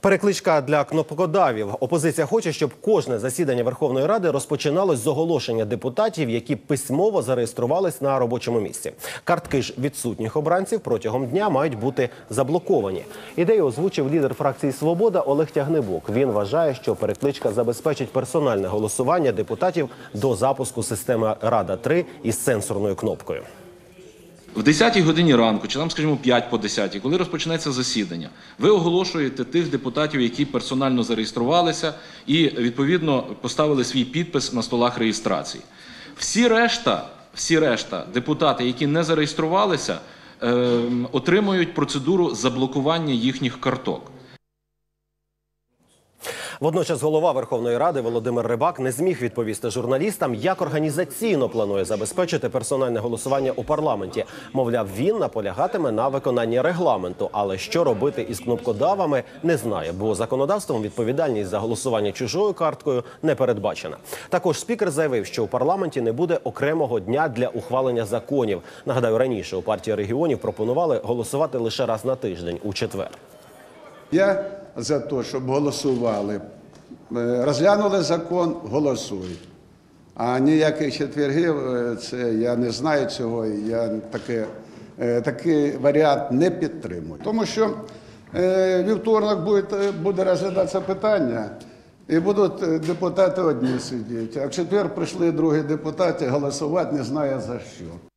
Перекличка для кнопкодавів. Опозиція хоче, щоб кожне засідання Верховної Ради розпочиналось з оголошення депутатів, які письмово зареєструвались на робочому місці. Картки ж відсутніх обранців протягом дня мають бути заблоковані. Ідею озвучив лідер фракції Свобода Олег Тягнебок. Він вважає, що перекличка забезпечить персональне голосування депутатів до запуску системи Рада 3 із сенсорною кнопкою. В 10-й годині ранку, чи там, скажімо, 5 по 10, коли розпочнеться засідання, ви оголошуєте тих депутатів, які персонально зареєструвалися і відповідно поставили свій підпис на столах реєстрації. Всі решта, всі решта депутати, які не зареєструвалися, ем, отримують процедуру заблокування їхніх карток. Водночас голова Верховної Ради Володимир Рибак не зміг відповісти журналістам, як організаційно планує забезпечити персональне голосування у парламенті. Мовляв, він наполягатиме на виконанні регламенту, але що робити із кнопкодавами, не знає, бо законодавством відповідальність за голосування чужою карткою не передбачена. Також спікер заявив, що у парламенті не буде окремого дня для ухвалення законів. Нагадаю, раніше у партії регіонів пропонували голосувати лише раз на тиждень у четвер. Я за те, щоб голосували. Е, Розглянули закон, голосують. А ніяких четвергів, е, це я не знаю цього, я таке, е, такий варіант не підтримую. Тому що вівторок буде, буде розглядатися питання, і будуть депутати одні сидіти, а в четвер прийшли другі депутати голосувати, не знаю за що.